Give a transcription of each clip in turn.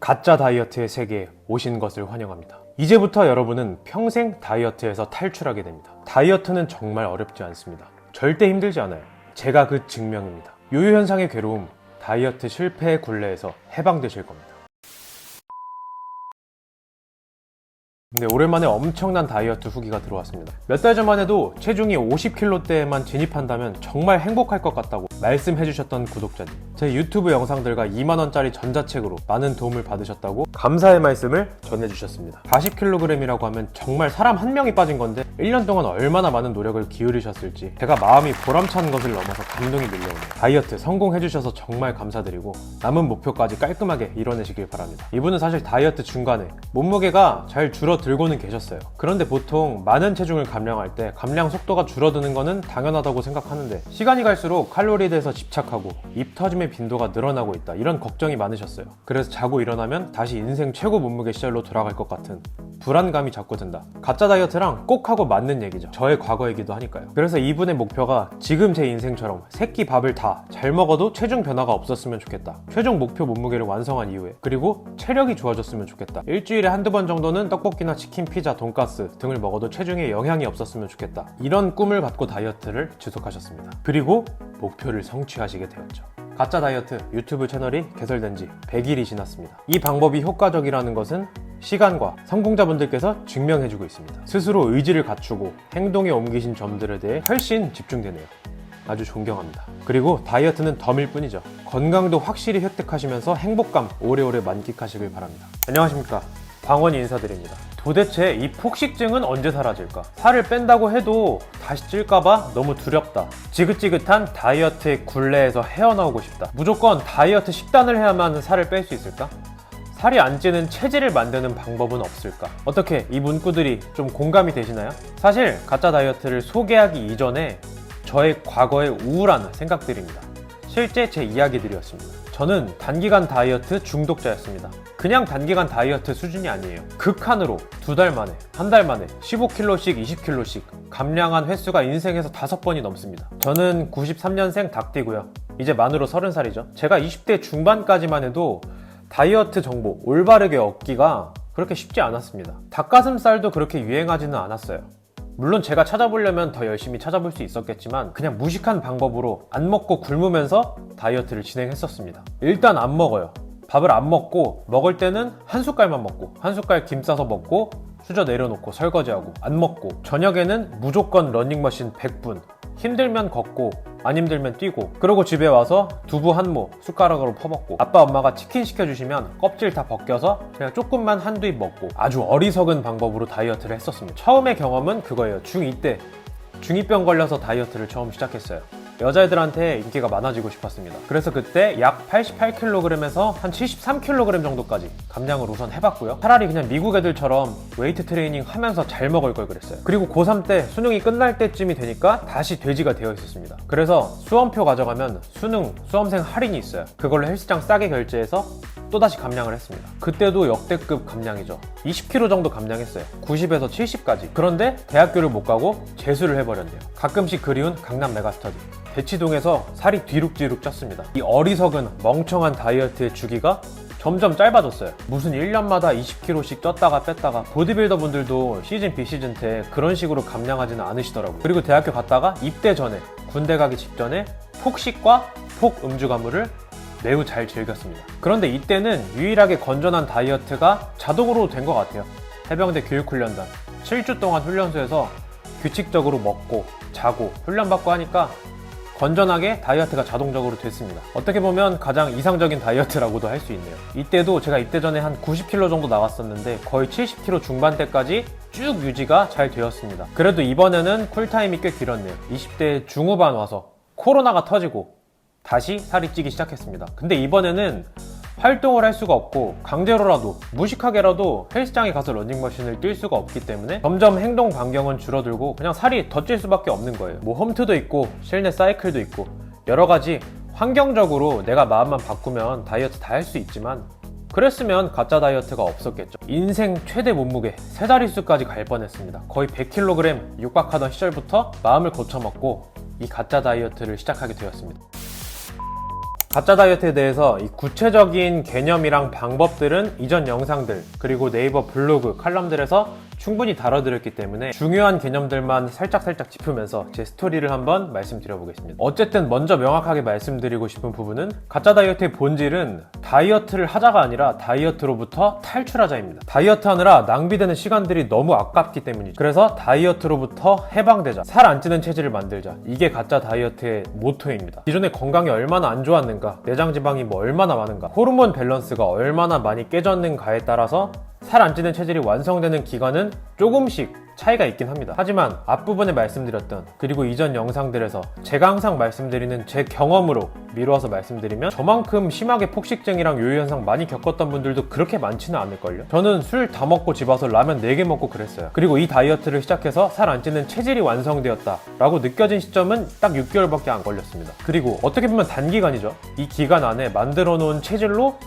가짜 다이어트의 세계에 오신 것을 환영합니다. 이제부터 여러분은 평생 다이어트에서 탈출하게 됩니다. 다이어트는 정말 어렵지 않습니다. 절대 힘들지 않아요. 제가 그 증명입니다. 요요현상의 괴로움, 다이어트 실패의 굴레에서 해방되실 겁니다. 네, 오랜만에 엄청난 다이어트 후기가 들어왔습니다. 몇 달 전만 해도 체중이 50kg대에만 진입한다면 정말 행복할 것 같다고 말씀해주셨던 구독자님. 제 유튜브 영상들과 2만원짜리 전자책으로 많은 도움을 받으셨다고 감사의 말씀을 전해주셨습니다. 40kg이라고 하면 정말 사람 한 명이 빠진 건데 1년 동안 얼마나 많은 노력을 기울이셨을지 제가 마음이 보람찬 것을 넘어서 감동이 밀려오네요. 다이어트 성공해주셔서 정말 감사드리고 남은 목표까지 깔끔하게 이뤄내시길 바랍니다. 이분은 사실 다이어트 중간에 몸무게가 잘 줄어들고는 계셨어요. 그런데 보통 많은 체중을 감량할 때 감량 속도가 줄어드는 것은 당연하다고 생각하는데 시간이 갈수록 칼로리에 대해서 집착하고 입 터짐의 빈도가 늘어나고 있다 이런 걱정이 많으셨어요. 그래서 자고 일어나면 다시 인생 최고 몸무게 시절로 돌아갈 것 같은 불안감이 자꾸 든다. 가짜 다이어트랑 꼭 하고 맞는 얘기죠. 저의 과거이기도 하니까요. 그래서 이분의 목표가 지금 제 인생처럼 새끼 밥을 다 잘 먹어도 체중 변화가 없었으면 좋겠다. 최종 목표 몸무게를 완성한 이후에 그리고 체력이 좋아졌으면 좋겠다. 일주일에 한두 번 정도는 떡볶이나 치킨, 피자, 돈가스 등을 먹어도 체중에 영향이 없었으면 좋겠다. 이런 꿈을 갖고 다이어트를 지속하셨습니다. 그리고 목표를 성취하시게 되었죠. 가짜 다이어트 유튜브 채널이 개설된 지 100일이 지났습니다. 이 방법이 효과적이라는 것은 시간과 성공자분들께서 증명해주고 있습니다. 스스로 의지를 갖추고 행동에 옮기신 점들에 대해 훨씬 집중되네요. 아주 존경합니다. 그리고 다이어트는 덤일 뿐이죠. 건강도 확실히 획득하시면서 행복감 오래오래 만끽하시길 바랍니다. 안녕하십니까. 광원이 인사드립니다. 도대체 이 폭식증은 언제 사라질까? 살을 뺀다고 해도 다시 찔까봐 너무 두렵다. 지긋지긋한 다이어트의 굴레에서 헤어나오고 싶다. 무조건 다이어트 식단을 해야만 살을 뺄 수 있을까? 살이 안 찌는 체질을 만드는 방법은 없을까? 어떻게 이 문구들이 좀 공감이 되시나요? 사실 가짜 다이어트를 소개하기 이전에 저의 과거의 우울한 생각들입니다. 실제 제 이야기들이었습니다. 저는 단기간 다이어트 중독자였습니다. 그냥 단기간 다이어트 수준이 아니에요. 극한으로 두 달 만에, 한 달 만에 15kg씩, 20kg씩 감량한 횟수가 인생에서 다섯 번이 넘습니다. 저는 93년생 닭띠고요. 이제 만으로 30살이죠. 제가 20대 중반까지만 해도 다이어트 정보 올바르게 얻기가 그렇게 쉽지 않았습니다. 닭가슴살도 그렇게 유행하지는 않았어요. 물론 제가 찾아보려면 더 열심히 찾아볼 수 있었겠지만 그냥 무식한 방법으로 안 먹고 굶으면서 다이어트를 진행했었습니다. 일단 안 먹어요. 밥을 안 먹고 먹을 때는 한 숟갈만 먹고 한 숟갈 김 싸서 먹고 수저 내려놓고 설거지하고 안 먹고 저녁에는 무조건 러닝머신 100분 힘들면 걷고 안 힘들면 뛰고. 그러고 집에 와서 두부 한 모 숟가락으로 퍼먹고. 아빠 엄마가 치킨 시켜주시면 껍질 다 벗겨서 그냥 조금만 한두 입 먹고. 아주 어리석은 방법으로 다이어트를 했었습니다. 처음의 경험은 그거예요. 중2 때 중2병 걸려서 다이어트를 처음 시작했어요 여자애들한테 인기가 많아지고 싶었습니다. 그래서 그때 약 88kg에서 한 73kg 정도까지 감량을 우선 해봤고요. 차라리 그냥 미국 애들처럼 웨이트 트레이닝 하면서 잘 먹을 걸 그랬어요. 그리고 고3 때 수능이 끝날 때쯤이 되니까 다시 돼지가 되어 있었습니다. 그래서 수험표 가져가면 수능, 수험생 할인이 있어요. 그걸로 헬스장 싸게 결제해서 또다시 감량을 했습니다. 그때도 역대급 감량이죠. 20kg 정도 감량했어요. 90에서 70까지. 그런데 대학교를 못 가고 재수를 해버렸네요. 가끔씩 그리운 강남 메가스터디. 대치동에서 살이 뒤룩뒤룩 쪘습니다. 이 어리석은 멍청한 다이어트의 주기가 점점 짧아졌어요. 무슨 1년마다 20kg씩 쪘다가 뺐다가 보디빌더 분들도 시즌 비시즌 때 그런 식으로 감량하지는 않으시더라고요. 그리고 대학교 갔다가 입대 전에 군대 가기 직전에 폭식과 폭음주 가물을 매우 잘 즐겼습니다. 그런데 이때는 유일하게 건전한 다이어트가 자동으로 된 것 같아요. 해병대 교육훈련단 7주 동안 훈련소에서 규칙적으로 먹고 자고 훈련받고 하니까 건전하게 다이어트가 자동적으로 됐습니다. 어떻게 보면 가장 이상적인 다이어트라고도 할 수 있네요. 이때도 제가 입대 전에 한 90kg 정도 나갔었는데 거의 70kg 중반대까지 쭉 유지가 잘 되었습니다. 그래도 이번에는 쿨타임이 꽤 길었네요. 20대 중후반 와서 코로나가 터지고 다시 살이 찌기 시작했습니다. 근데 이번에는 활동을 할 수가 없고 강제로라도 무식하게라도 헬스장에 가서 러닝머신을 뛸 수가 없기 때문에 점점 행동 반경은 줄어들고 그냥 살이 더 찔 수밖에 없는 거예요. 뭐 홈트도 있고 실내 사이클도 있고 여러 가지 환경적으로 내가 마음만 바꾸면 다이어트 다 할 수 있지만 그랬으면 가짜 다이어트가 없었겠죠. 인생 최대 몸무게 세 자릿수까지 갈 뻔했습니다. 거의 100kg 육박하던 시절부터 마음을 고쳐먹고 이 가짜 다이어트를 시작하게 되었습니다. 가짜 다이어트에 대해서 이 구체적인 개념이랑 방법들은 이전 영상들 그리고 네이버 블로그 칼럼들에서 충분히 다뤄드렸기 때문에 중요한 개념들만 살짝살짝 짚으면서 제 스토리를 한번 말씀드려보겠습니다. 어쨌든 먼저 명확하게 말씀드리고 싶은 부분은 가짜 다이어트의 본질은 다이어트를 하자가 아니라 다이어트로부터 탈출하자입니다. 다이어트 하느라 낭비되는 시간들이 너무 아깝기 때문이죠. 그래서 다이어트로부터 해방되자. 살 안 찌는 체질을 만들자. 이게 가짜 다이어트의 모토입니다. 기존에 건강이 얼마나 안 좋았는가, 내장 지방이 뭐 얼마나 많은가, 호르몬 밸런스가 얼마나 많이 깨졌는가에 따라서 살 안 찌는 체질이 완성되는 기간은 조금씩 차이가 있긴 합니다. 하지만 앞부분에 말씀드렸던 그리고 이전 영상들에서 제가 항상 말씀드리는 제 경험으로 미루어서 말씀드리면 저만큼 심하게 폭식증이랑 요요 현상 많이 겪었던 분들도 그렇게 많지는 않을걸요. 저는 술 다 먹고 집 와서 라면 4개 먹고 그랬어요. 그리고 이 다이어트를 시작해서 살 안 찌는 체질이 완성되었다 라고 느껴진 시점은 딱 6개월밖에 안 걸렸습니다. 그리고 어떻게 보면 단기간이죠. 이 기간 안에 만들어 놓은 체질로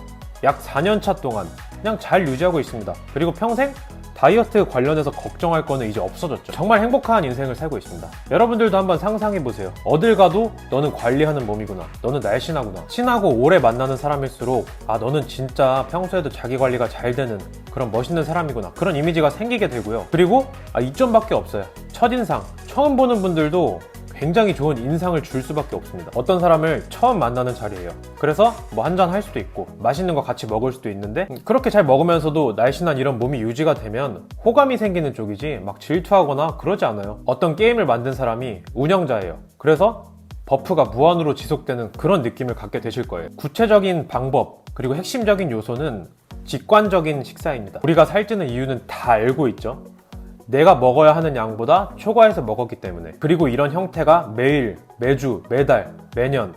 약 4년차 동안 그냥 잘 유지하고 있습니다. 그리고 평생 다이어트 관련해서 걱정할 거는 이제 없어졌죠. 정말 행복한 인생을 살고 있습니다. 여러분들도 한번 상상해 보세요. 어딜 가도 너는 관리하는 몸이구나. 너는 날씬하구나. 친하고 오래 만나는 사람일수록 아 너는 진짜 평소에도 자기 관리가 잘 되는 그런 멋있는 사람이구나. 그런 이미지가 생기게 되고요. 그리고 아 이점밖에 없어요. 첫인상. 처음 보는 분들도 굉장히 좋은 인상을 줄 수밖에 없습니다. 어떤 사람을 처음 만나는 자리예요. 그래서 뭐 한잔 할 수도 있고 맛있는 거 같이 먹을 수도 있는데 그렇게 잘 먹으면서도 날씬한 이런 몸이 유지가 되면 호감이 생기는 쪽이지 막 질투하거나 그러지 않아요. 어떤 게임을 만든 사람이 운영자예요. 그래서 버프가 무한으로 지속되는 그런 느낌을 갖게 되실 거예요. 구체적인 방법 그리고 핵심적인 요소는 직관적인 식사입니다. 우리가 살찌는 이유는 다 알고 있죠. 내가 먹어야 하는 양보다 초과해서 먹었기 때문에 그리고 이런 형태가 매일, 매주, 매달, 매년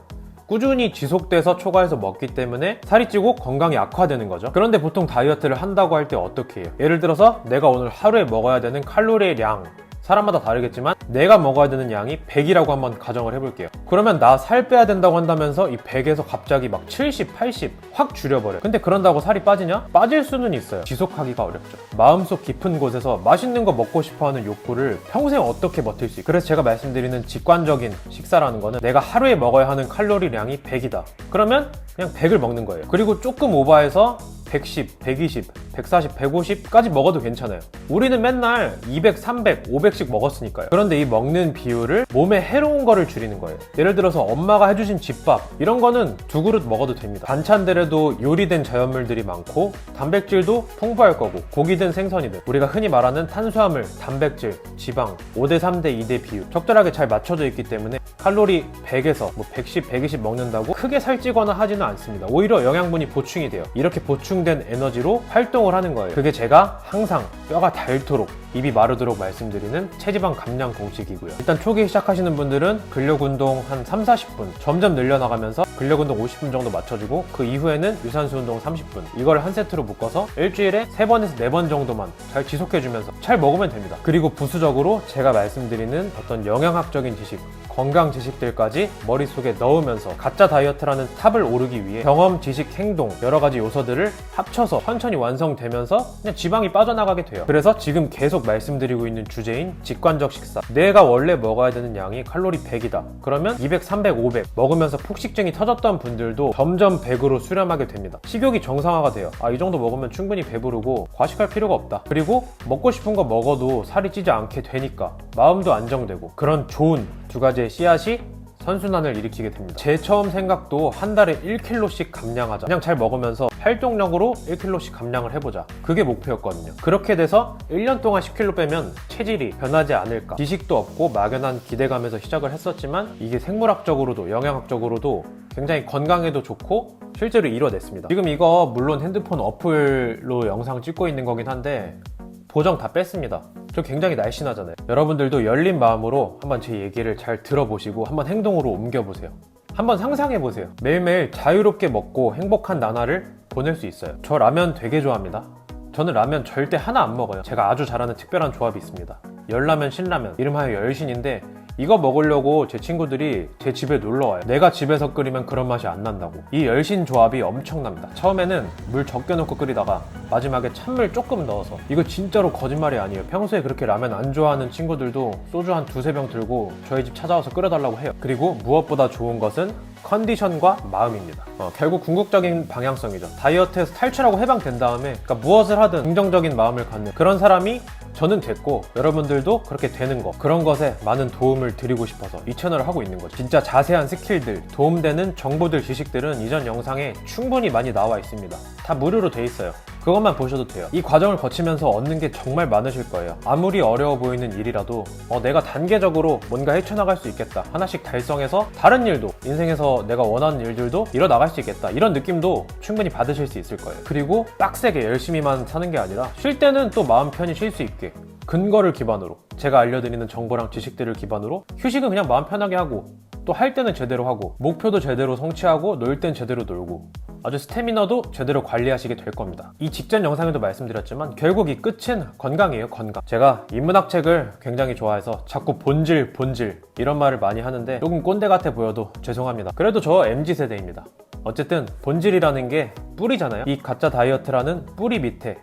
꾸준히 지속돼서 초과해서 먹기 때문에 살이 찌고 건강이 악화되는 거죠. 그런데 보통 다이어트를 한다고 할 때 어떻게 해요? 예를 들어서 내가 오늘 하루에 먹어야 되는 칼로리의 양 사람마다 다르겠지만 내가 먹어야 되는 양이 100이라고 한번 가정을 해볼게요. 그러면 나 살 빼야 된다고 한다면서 이 100에서 갑자기 막 70, 80 확 줄여버려. 근데 그런다고 살이 빠지냐? 빠질 수는 있어요. 지속하기가 어렵죠. 마음속 깊은 곳에서 맛있는 거 먹고 싶어하는 욕구를 평생 어떻게 버틸 수 있고 그래서 제가 말씀드리는 직관적인 식사라는 거는 내가 하루에 먹어야 하는 칼로리량이 100이다. 그러면 그냥 100을 먹는 거예요. 그리고 조금 오버해서 110, 120, 140, 150까지 먹어도 괜찮아요. 우리는 맨날 200, 300, 500씩 먹었으니까요. 그런데 이 먹는 비율을 몸에 해로운 거를 줄이는 거예요. 예를 들어서 엄마가 해주신 집밥 이런 거는 두 그릇 먹어도 됩니다. 반찬들에도 요리된 자연물들이 많고 단백질도 풍부할 거고 고기든 생선이든 우리가 흔히 말하는 탄수화물, 단백질, 지방 5대 3대 2대 비율 적절하게 잘 맞춰져 있기 때문에 칼로리 100에서 뭐 110, 120 먹는다고 크게 살찌거나 하지는 않습니다. 오히려 영양분이 보충이 돼요. 이렇게 보충된 에너지로 활동 을 하는 거예요. 그게 제가 항상 뼈가 닳도록 입이 마르도록 말씀드리는 체지방 감량 공식이고요. 일단 초기 시작하시는 분들은 근력 운동 한 3, 40분 점점 늘려나가면서 근력 운동 50분 정도 맞춰주고 그 이후에는 유산소 운동 30분 이걸 한 세트로 묶어서 일주일에 3번에서 4번 정도만 잘 지속해주면서 잘 먹으면 됩니다. 그리고 부수적으로 제가 말씀드리는 어떤 영양학적인 지식 건강 지식들까지 머릿속에 넣으면서 가짜 다이어트라는 탑을 오르기 위해 경험, 지식, 행동 여러 가지 요소들을 합쳐서 천천히 완성 되면서 그냥 지방이 빠져나가게 돼요. 그래서 지금 계속 말씀드리고 있는 주제인 직관적 식사. 내가 원래 먹어야 되는 양이 칼로리 100이다. 그러면 200, 300, 500 먹으면서 폭식증이 터졌던 분들도 점점 100으로 수렴하게 됩니다. 식욕이 정상화가 돼요. 아, 이 정도 먹으면 충분히 배부르고 과식할 필요가 없다. 그리고 먹고 싶은 거 먹어도 살이 찌지 않게 되니까 마음도 안정되고 그런 좋은 두 가지의 씨앗이 선순환을 일으키게 됩니다. 제 처음 생각도 한 달에 1kg씩 감량하자. 그냥 잘 먹으면서 활동량으로 1kg씩 감량을 해보자. 그게 목표였거든요. 그렇게 돼서 1년 동안 10kg 빼면 체질이 변하지 않을까. 지식도 없고 막연한 기대감에서 시작을 했었지만 이게 생물학적으로도 영양학적으로도 굉장히 건강에도 좋고 실제로 이뤄냈습니다. 지금 이거 물론 핸드폰 어플로 영상 찍고 있는 거긴 한데 보정 다 뺐습니다. 저 굉장히 날씬하잖아요. 여러분들도 열린 마음으로 한번 제 얘기를 잘 들어보시고 한번 행동으로 옮겨보세요. 한번 상상해보세요. 매일매일 자유롭게 먹고 행복한 나날을 보낼 수 있어요. 저 라면 되게 좋아합니다. 저는 라면 절대 하나 안 먹어요. 제가 아주 잘하는 특별한 조합이 있습니다. 열라면, 신라면, 이름하여 열신인데 이거 먹으려고 제 친구들이 제 집에 놀러 와요. 내가 집에서 끓이면 그런 맛이 안 난다고. 이 열신 조합이 엄청납니다. 처음에는 물 적게 넣고 끓이다가 마지막에 찬물 조금 넣어서 이거 진짜로 거짓말이 아니에요. 평소에 그렇게 라면 안 좋아하는 친구들도 소주 한 두세 병 들고 저희 집 찾아와서 끓여달라고 해요. 그리고 무엇보다 좋은 것은 컨디션과 마음입니다. 어, 결국 궁극적인 방향성이죠. 다이어트에서 탈출하고 해방된 다음에 그러니까 무엇을 하든 긍정적인 마음을 갖는 그런 사람이 저는 됐고 여러분들도 그렇게 되는 거 그런 것에 많은 도움을 드리고 싶어서 이 채널을 하고 있는 거죠. 진짜 자세한 스킬들 도움되는 정보들 지식들은 이전 영상에 충분히 많이 나와 있습니다. 다 무료로 돼 있어요 그것만 보셔도 돼요. 이 과정을 거치면서 얻는 게 정말 많으실 거예요. 아무리 어려워 보이는 일이라도 어, 내가 단계적으로 뭔가 헤쳐나갈 수 있겠다. 하나씩 달성해서 다른 일도 인생에서 내가 원하는 일들도 이뤄나갈 수 있겠다. 이런 느낌도 충분히 받으실 수 있을 거예요. 그리고 빡세게 열심히만 사는 게 아니라 쉴 때는 또 마음 편히 쉴 수 있게 근거를 기반으로 제가 알려드리는 정보랑 지식들을 기반으로 휴식은 그냥 마음 편하게 하고 또 할 때는 제대로 하고 목표도 제대로 성취하고 놀 땐 제대로 놀고 아주 스태미너도 제대로 관리하시게 될 겁니다. 이 직전 영상에도 말씀드렸지만 결국 이 끝은 건강이에요, 건강. 제가 인문학 책을 굉장히 좋아해서 자꾸 본질, 본질 이런 말을 많이 하는데 조금 꼰대 같아 보여도 죄송합니다. 그래도 저 MZ 세대입니다. 어쨌든 본질이라는 게 뿌리잖아요. 이 가짜 다이어트라는 뿌리 밑에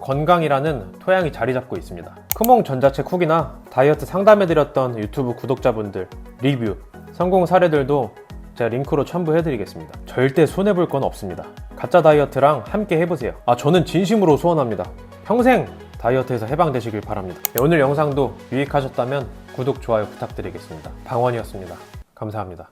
건강이라는 토양이 자리 잡고 있습니다. 크몽 전자책 후기나 다이어트 상담해드렸던 유튜브 구독자분들 리뷰, 성공 사례들도 제가 링크로 첨부해드리겠습니다. 절대 손해볼 건 없습니다. 가짜 다이어트랑 함께 해보세요. 아, 저는 진심으로 소원합니다. 평생 다이어트에서 해방되시길 바랍니다. 네, 오늘 영상도 유익하셨다면 구독, 좋아요 부탁드리겠습니다. 방원이었습니다. 감사합니다.